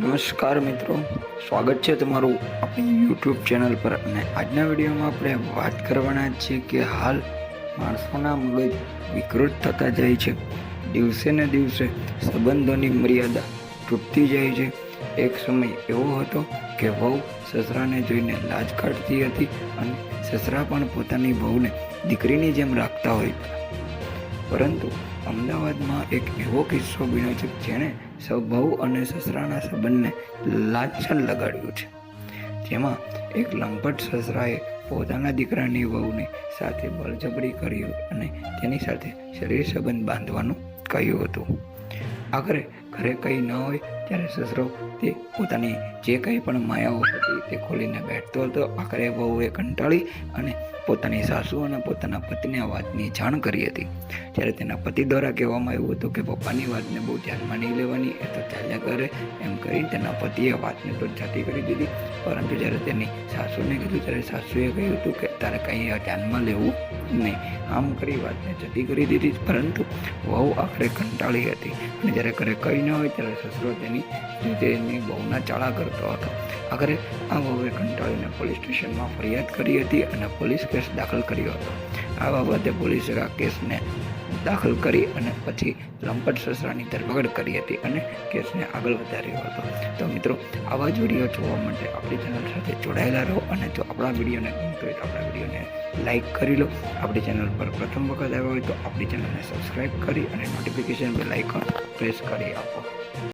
નમસ્કાર મિત્રો, સ્વાગત છે તમારું આપણી યુટ્યુબ ચેનલ પર અને આજના વિડીયોમાં આપણે વાત કરવાના છીએ કે હાલ માણસોના મગજ વિકૃત થતા જાય છે. દિવસે ને દિવસે સંબંધોની મર્યાદા તૂટતી જાય છે. એક સમય એવો હતો કે વહુ સસરાને જોઈને લાજ કાઢતી હતી અને સસરા પણ પોતાની વહુને દીકરીની જેમ રાખતા હોય. પરંતુ અમદાવાદમાં એક એવો કિસ્સો બન્યો છે જેણે સૌ અને સસરાના સંબંધને લાંછન લગાડ્યું છે. જેમાં એક લંપટ સસરાએ પોતાના દીકરાની વહુને સાથે બળજબરી કરી અને તેની સાથે શરીર સંબંધ બાંધવાનું કહ્યું હતું. આખરે ઘરે કંઈ ન હોય ત્યારે સસરો તે પોતાની જે કંઈ પણ માયાઓ હતી તે ખોલીને બેઠતો હતો. આખરે વહુએ કંટાળી અને પોતાની સાસુ અને પોતાના પતિને આ વાતની જાણ કરી હતી. જ્યારે તેના પતિ દ્વારા કહેવામાં આવ્યું હતું કે પપ્પાની વાતને બહુ ધ્યાનમાં નહીં લેવાની, એ તો ચાલ્યા કરે એમ કરી તેના પતિએ વાતને તો જાતી કરી દીધી. પરંતુ જ્યારે તેની સાસુને કીધું, ત્યારે સાસુએ કહ્યું હતું કે તારે કંઈ ધ્યાનમાં લેવું નહીં. આમ કરી વાતને જતી કરી દીધી. પરંતુ વહુ આખરે કંટાળી હતી અને જ્યારે ઘરે કંઈ ન હોય ત્યારે સસરો તેની તેની બહુના ચાળા કરતો હતો. આખરે આ બાબતે કંટાળીને પોલીસ સ્ટેશનમાં ફરિયાદ કરી હતી અને પોલીસ કેસ દાખલ કર્યો હતો. આ બાબતે પોલીસે આ કેસને દાખલ કરી અને પછી લંપટ સસરાની ધરપકડ કરી હતી અને કેસને આગળ વધાર્યો હતો. તો મિત્રો, આવા જ વીડિયો જોવા માટે આપણી ચેનલ સાથે જોડાયેલા રહો અને જો આપણા વિડીયોને ગમતો હોય તો આપણા વિડીયોને લાઈક કરી લો. આપણી ચેનલ પર પ્રથમ વખત આવ્યા હોય તો આપણી ચેનલને સબસ્ક્રાઈબ કરી અને નોટિફિકેશન બેલ આઇકન પ્રેસ કરી આપો.